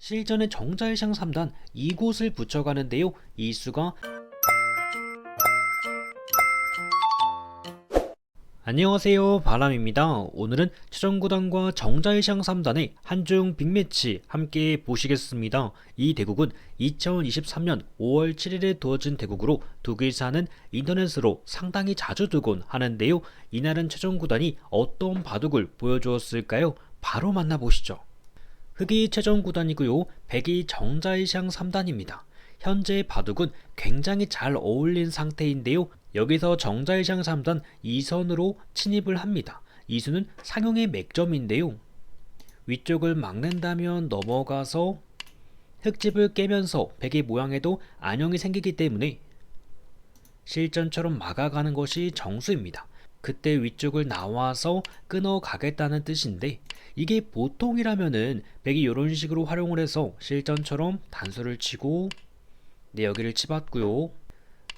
실전의 정자일상 3단 이곳을 붙여가는데요. 이 수가 안녕하세요 바람입니다. 오늘은 최정구단과 정자일상 3단의 한중 빅매치 함께 보시겠습니다. 이 대국은 2023년 5월 7일에 두어진 대국으로 독일 사는 인터넷으로 상당히 자주 두곤 하는데요. 이날은 최정구단이 어떤 바둑을 보여주었을까요? 바로 만나보시죠. 흑이 최종 구단이고요. 백이 정자이샹 3단입니다. 현재 바둑은 굉장히 잘 어울린 상태인데요. 여기서 정자이샹 3단 2선으로 침입을 합니다. 이수는 상용의 맥점인데요. 위쪽을 막는다면 넘어가서 흙집을 깨면서 백의 모양에도 안형이 생기기 때문에 실전처럼 막아가는 것이 정수입니다. 그때 위쪽을 나와서 끊어가겠다는 뜻인데 이게 보통이라면은 백이 이런 식으로 활용을 해서 실전처럼 단수를 치고 네 여기를 치봤고요.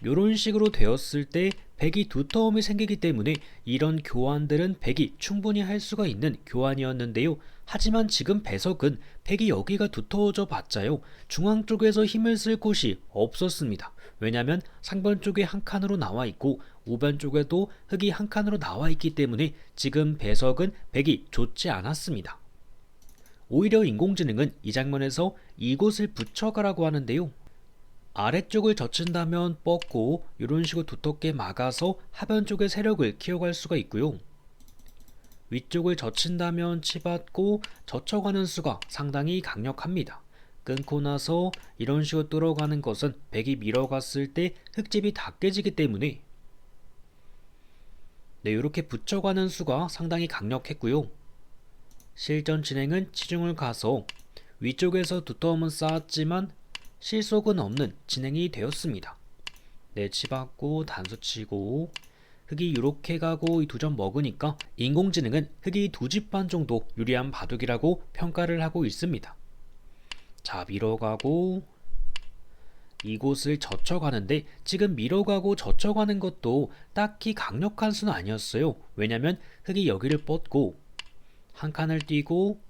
이런 식으로 되었을 때 백이 두터움이 생기기 때문에 이런 교환들은 백이 충분히 할 수가 있는 교환이었는데요. 하지만 지금 배석은 백이 여기가 두터워져 봤자요. 중앙 쪽에서 힘을 쓸 곳이 없었습니다. 왜냐하면 상변 쪽에 한 칸으로 나와 있고 우변 쪽에도 흙이 한 칸으로 나와 있기 때문에 지금 배석은 백이 좋지 않았습니다. 오히려 인공지능은 이 장면에서 이곳을 붙여가라고 하는데요. 아래쪽을 젖힌다면 뻗고 이런 식으로 두텁게 막아서 하변 쪽의 세력을 키워갈 수가 있고요. 위쪽을 젖힌다면 치받고 젖혀가는 수가 상당히 강력합니다. 끊고 나서 이런 식으로 뚫어가는 것은 백이 밀어갔을 때 흙집이 다 깨지기 때문에 네, 이렇게 붙여가는 수가 상당히 강력했고요. 실전 진행은 치중을 가서 위쪽에서 두터움은 쌓았지만 실속은 없는 진행이 되었습니다. 네, 치받고 단수 치고 흙이 이렇게 가고 이 두 점 먹으니까 인공지능은 흙이 두 집 반 정도 유리한 바둑이라고 평가를 하고 있습니다. 자, 밀어가고 이곳을 젖혀가는데 지금 밀어가고 젖혀가는 것도 딱히 강력한 수는 아니었어요. 왜냐면 흙이 여기를 뻗고 한 칸을 띄고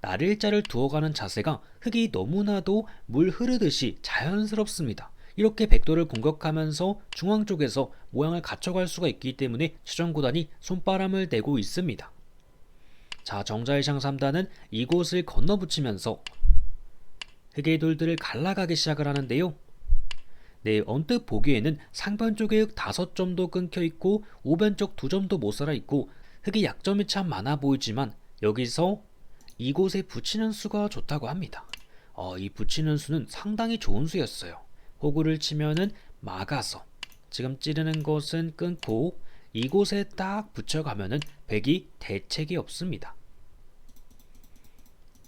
날일자를 두어가는 자세가 흙이 너무나도 물 흐르듯이 자연스럽습니다. 이렇게 백도를 공격하면서 중앙 쪽에서 모양을 갖춰갈 수가 있기 때문에 최정구단이 손바람을 대고 있습니다. 자, 정자일상 3단은 이곳을 건너붙이면서 흙의 돌들을 갈라가기 시작을 하는데요. 네, 언뜻 보기에는 상반 쪽에 흙 다섯 점도 끊겨 있고 우변 쪽 두 점도 못 살아 있고 흙의 약점이 참 많아 보이지만 여기서 이곳에 붙이는 수가 좋다고 합니다. 어, 이 붙이는 수는 상당히 좋은 수였어요. 호구를 치면은 막아서 지금 찌르는 것은 끊고 이곳에 딱 붙여가면은 백이 대책이 없습니다.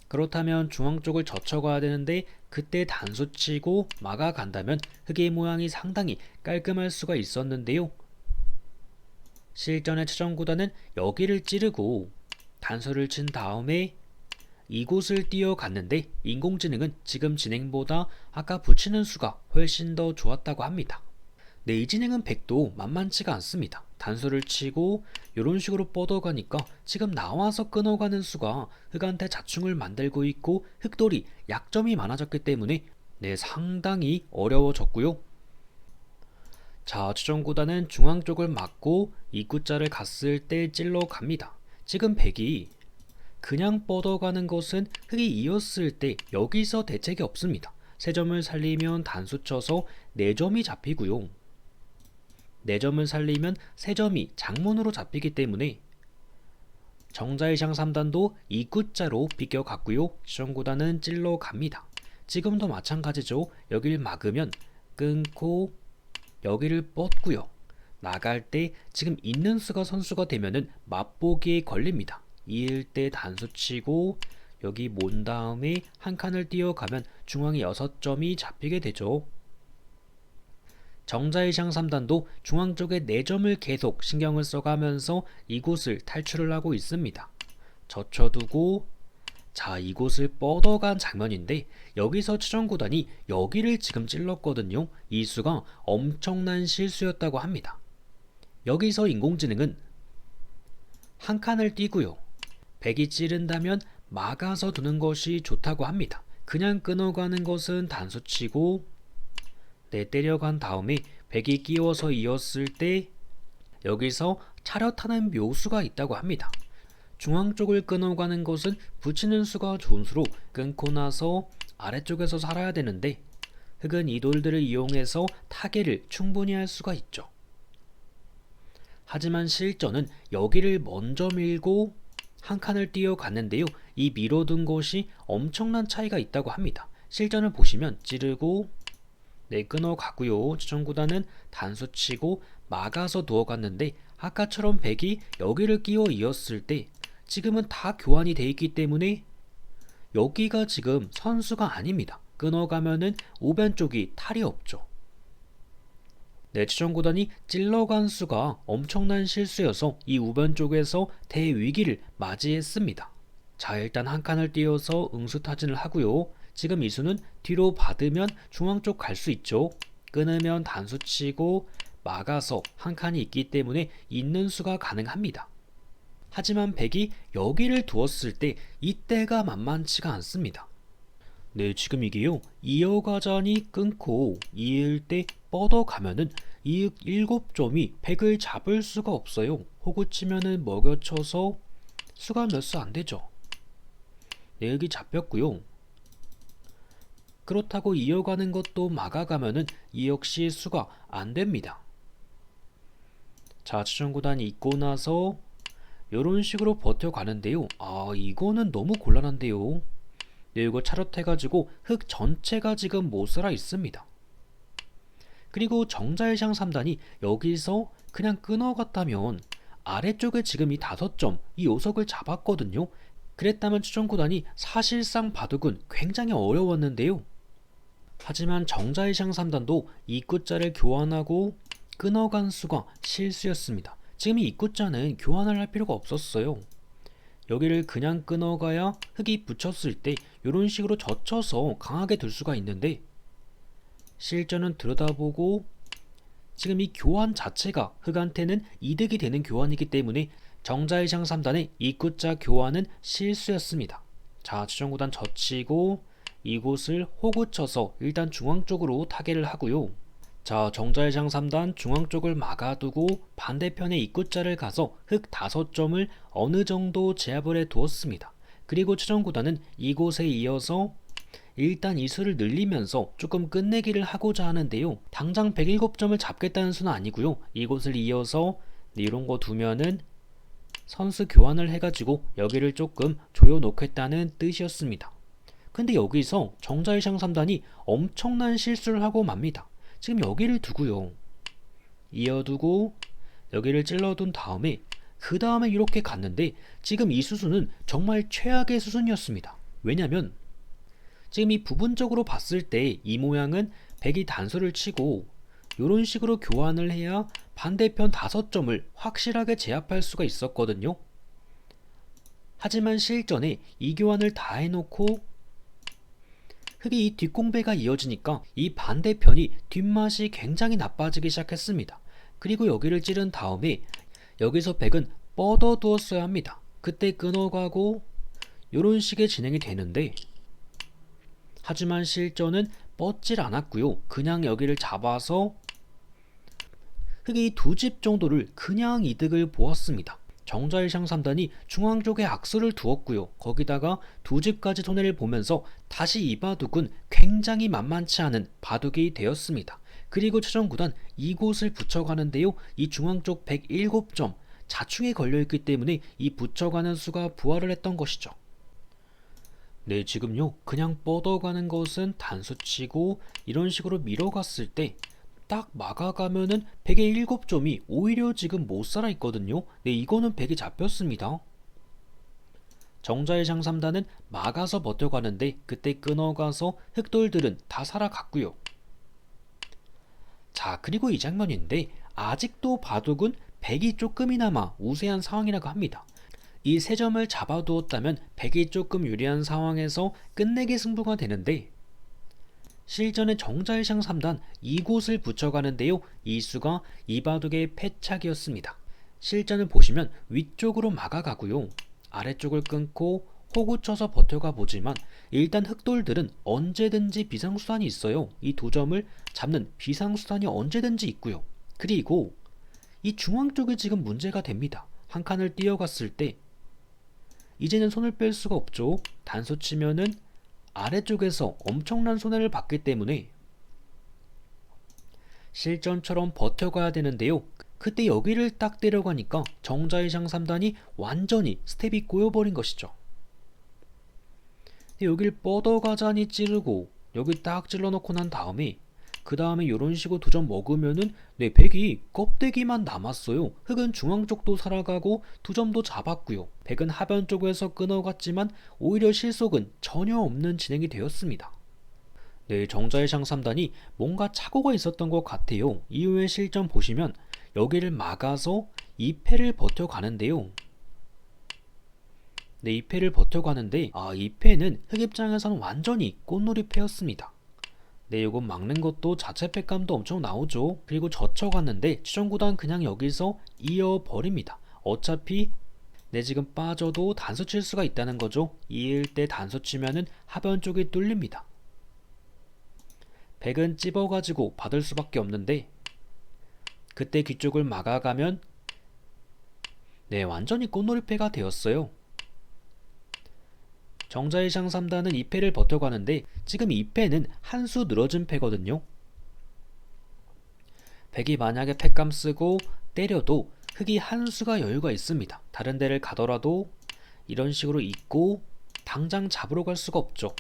그렇다면 중앙 쪽을 젖혀가야 되는데 그때 단수 치고 막아간다면 흙의 모양이 상당히 깔끔할 수가 있었는데요. 실전의 최정구단은 여기를 찌르고 단수를 친 다음에 이곳을 뛰어갔는데 인공지능은 지금 진행보다 아까 붙이는 수가 훨씬 더 좋았다고 합니다. 네, 이 진행은 100도 만만치가 않습니다. 단수를 치고 이런 식으로 뻗어가니까 지금 나와서 끊어가는 수가 흙한테 자충을 만들고 있고 흙돌이 약점이 많아졌기 때문에 네, 상당히 어려워졌고요. 자, 추정구단은 중앙 쪽을 막고 입구자를 갔을 때 찔러 갑니다. 지금 백이 그냥 뻗어가는 것은 흙이 이었을 때 여기서 대책이 없습니다. 세 점을 살리면 단수 쳐서 네 점이 잡히고요. 네 점을 살리면 세 점이 장문으로 잡히기 때문에 정자의샹 3단도 이구자로 비껴갔고요. 시정구단은 찔러 갑니다. 지금도 마찬가지죠. 여길 막으면 끊고 여기를 뻗고요. 나갈 때 지금 있는 수가 선수가 되면은 맛보기에 걸립니다. 이을 때 단수 치고 여기 몬 다음에 한 칸을 띄어가면 중앙에 6점이 잡히게 되죠. 정자의샹 3단도 중앙 쪽에 4점을 계속 신경을 써가면서 이곳을 탈출을 하고 있습니다. 젖혀두고 자 이곳을 뻗어간 장면인데 여기서 추정구단이 여기를 지금 찔렀거든요. 이 수가 엄청난 실수였다고 합니다. 여기서 인공지능은 한 칸을 띄고요. 백이 찌른다면 막아서 두는 것이 좋다고 합니다. 그냥 끊어가는 것은 단수치고 내 때려간 다음에 백이 끼워서 이었을 때 여기서 차렷하는 묘수가 있다고 합니다. 중앙 쪽을 끊어가는 것은 붙이는 수가 좋은 수로 끊고 나서 아래쪽에서 살아야 되는데 흑은 이 돌들을 이용해서 타개를 충분히 할 수가 있죠. 하지만 실전은 여기를 먼저 밀고 한 칸을 뛰어갔는데요. 이 밀어둔 것이 엄청난 차이가 있다고 합니다. 실전을 보시면 찌르고 네 끊어가고요. 추천구단은 단수 치고 막아서 누워갔는데 아까처럼 백이 여기를 끼워 이었을 때 지금은 다 교환이 돼 있기 때문에 여기가 지금 선수가 아닙니다. 끊어가면은 우변 쪽이 탈이 없죠. 내추전 구단이 찔러간 수가 엄청난 실수여서 이 우변 쪽에서 대위기를 맞이했습니다. 자 일단 한 칸을 띄어서 응수 타진을 하고요. 지금 이 수는 뒤로 받으면 중앙 쪽 갈 수 있죠. 끊으면 단수 치고 막아서 한 칸이 있기 때문에 있는 수가 가능합니다. 하지만 백이 여기를 두었을 때 이때가 만만치가 않습니다. 네, 지금 이게요. 이어가자니 끊고 이을 때 뻗어가면은 이윽 7점이 100을 잡을 수가 없어요. 호구 치면은 먹여쳐서 수가 몇 수 안 되죠. 네, 여기 잡혔고요. 그렇다고 이어가는 것도 막아가면은 이 역시 수가 안 됩니다. 자, 추천구단이 있고 나서 이런 식으로 버텨가는데요. 아, 이거는 너무 곤란한데요. 네, 이거 차렷해가지고 흙 전체가 지금 못 살아 있습니다. 그리고 정자일샹 3단이 여기서 그냥 끊어갔다면 아래쪽에 지금 이 다섯 점, 이 요석을 잡았거든요. 그랬다면 추천구단이 사실상 바둑은 굉장히 어려웠는데요. 하지만 정자일샹 3단도 입구자를 교환하고 끊어간 수가 실수였습니다. 지금 이 입구자는 교환을 할 필요가 없었어요. 여기를 그냥 끊어가야 흙이 붙였을 때 이런 식으로 젖혀서 강하게 둘 수가 있는데 실전은 들여다보고 지금 이 교환 자체가 흑한테는 이득이 되는 교환이기 때문에 정자의장 3단의 입구자 교환은 실수였습니다. 자 추정구단 젖히고 이곳을 호구 쳐서 일단 중앙 쪽으로 타개를 하고요. 자 정자의장 3단 중앙 쪽을 막아두고 반대편의 입구자를 가서 흑 5점을 어느 정도 제압을 해 두었습니다. 그리고 추정구단은 이곳에 이어서 일단 이 수를 늘리면서 조금 끝내기를 하고자 하는데요. 당장 107점을 잡겠다는 수는 아니고요. 이곳을 이어서 이런 거 두면은 선수 교환을 해가지고 여기를 조금 조여놓겠다는 뜻이었습니다. 근데 여기서 정자일샹 3단이 엄청난 실수를 하고 맙니다. 지금 여기를 두고요. 이어두고 여기를 찔러둔 다음에 그 다음에 이렇게 갔는데 지금 이 수순은 정말 최악의 수순이었습니다. 왜냐면 지금 이 부분적으로 봤을 때 이 모양은 백이 단수를 치고 이런 식으로 교환을 해야 반대편 다섯 점을 확실하게 제압할 수가 있었거든요. 하지만 실전에 이 교환을 다 해놓고 흑이 이 뒷공배가 이어지니까 이 반대편이 뒷맛이 굉장히 나빠지기 시작했습니다. 그리고 여기를 찌른 다음에 여기서 백은 뻗어 두었어야 합니다. 그때 끊어가고 이런 식의 진행이 되는데 하지만 실전은 뻗질 않았고요. 그냥 여기를 잡아서 흑이 두 집 정도를 그냥 이득을 보았습니다. 정자일샹 3단이 중앙 쪽에 악수를 두었고요. 거기다가 두 집까지 손해를 보면서 다시 이 바둑은 굉장히 만만치 않은 바둑이 되었습니다. 그리고 최종 구단 이곳을 붙여가는데요. 이 중앙 쪽 107점 자충이 걸려있기 때문에 이 붙여가는 수가 부활을 했던 것이죠. 네, 지금요. 그냥 뻗어가는 것은 단수치고 이런 식으로 밀어갔을 때 딱 막아가면은 100의 7점이 오히려 지금 못 살아 있거든요. 네, 이거는 100이 잡혔습니다. 정자의 장 3단은 막아서 버텨가는데 그때 끊어가서 흑돌들은 다 살아갔고요. 자, 그리고 이 장면인데 아직도 바둑은 100이 조금이나마 우세한 상황이라고 합니다. 이 세 점을 잡아두었다면 100이 조금 유리한 상황에서 끝내기 승부가 되는데 실전의 정자일샹 3단 이곳을 붙여가는데요. 이 수가 이 바둑의 패착이었습니다. 실전을 보시면 위쪽으로 막아가고요. 아래쪽을 끊고 호구 쳐서 버텨가 보지만 일단 흑돌들은 언제든지 비상수단이 있어요. 이 두 점을 잡는 비상수단이 언제든지 있고요. 그리고 이 중앙 쪽에 지금 문제가 됩니다. 한 칸을 뛰어갔을 때 이제는 손을 뺄 수가 없죠. 단수 치면은 아래쪽에서 엄청난 손해를 받기 때문에 실전처럼 버텨가야 되는데요. 그때 여기를 딱 때려가니까 정자의상 3단이 완전히 스텝이 꼬여버린 것이죠. 여길 뻗어가자니 찌르고 여기 딱 찔러놓고 난 다음에 그 다음에 이런 식으로 두 점 먹으면은 내 백이 껍데기만 남았어요. 흑은 중앙 쪽도 살아가고 두 점도 잡았고요. 백은 하변 쪽에서 끊어갔지만 오히려 실속은 전혀 없는 진행이 되었습니다. 네, 정자의 상 3단이 뭔가 착오가 있었던 것 같아요. 이후에 실점 보시면 여기를 막아서 2패를 버텨가는데요. 네, 2패를 버텨가는데 아, 2패는 흑 입장에서는 완전히 꽃놀이 패였습니다. 네, 이건 막는 것도 자체 패감도 엄청 나오죠. 그리고 젖혀갔는데 추천구단 그냥 여기서 이어버립니다. 어차피 내 지금 빠져도 단수 칠 수가 있다는 거죠. 이을 때 단수 치면은 하변 쪽이 뚫립니다. 백은 찝어가지고 받을 수밖에 없는데 그때 귀쪽을 막아가면 네 완전히 꽃놀이패가 되었어요. 정자의 상 3단은 2패를 버텨가는데 지금 2패는 한 수 늘어진 패거든요. 백이 만약에 패감 쓰고 때려도 흑이 한 수가 여유가 있습니다. 다른 데를 가더라도 이런 식으로 있고 당장 잡으러 갈 수가 없죠.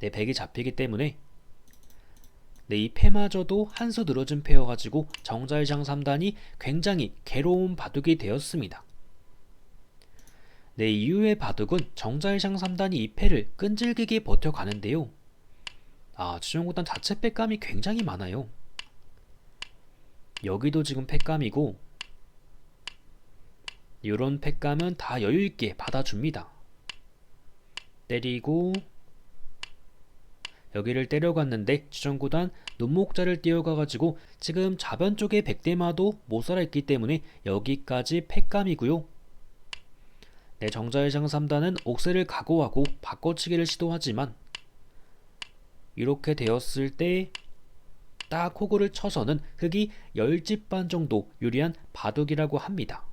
네, 백이 잡히기 때문에 네, 이 패마저도 한 수 늘어진 패여가지고 정자의 장 3단이 굉장히 괴로운 바둑이 되었습니다. 네, 이후의 바둑은 정자의 장 3단이 이 패를 끈질기게 버텨가는데요. 아, 주정구단 자체 패감이 굉장히 많아요. 여기도 지금 패감이고 이런 패감은 다 여유있게 받아줍니다. 때리고 여기를 때려갔는데 주전구단 눈목자를 띄어가가지고 지금 좌변 쪽에 백대마도 못 살아있기 때문에 여기까지 패감이고요. 네, 정자의 장 3단은 옥새를 각오하고 바꿔치기를 시도하지만 이렇게 되었을 때 딱 호구를 쳐서는 흑이 10집 반 정도 유리한 바둑이라고 합니다.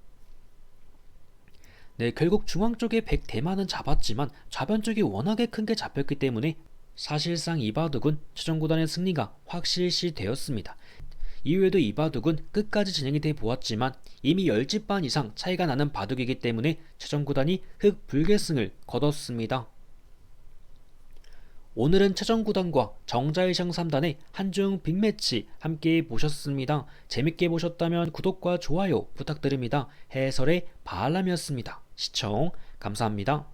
네, 결국 중앙 쪽에 100대만은 잡았지만 좌변 쪽이 워낙에 큰 게 잡혔기 때문에 사실상 이 바둑은 최종 구단의 승리가 확실시 되었습니다. 이후에도 이 바둑은 끝까지 진행이 돼 보았지만 이미 10집 반 이상 차이가 나는 바둑이기 때문에 최종 구단이 흑 불계승을 거뒀습니다. 오늘은 최정구단과 정자의상 3단의 한중 빅매치 함께 보셨습니다. 재밌게 보셨다면 구독과 좋아요 부탁드립니다. 해설의 바람이었습니다. 시청 감사합니다.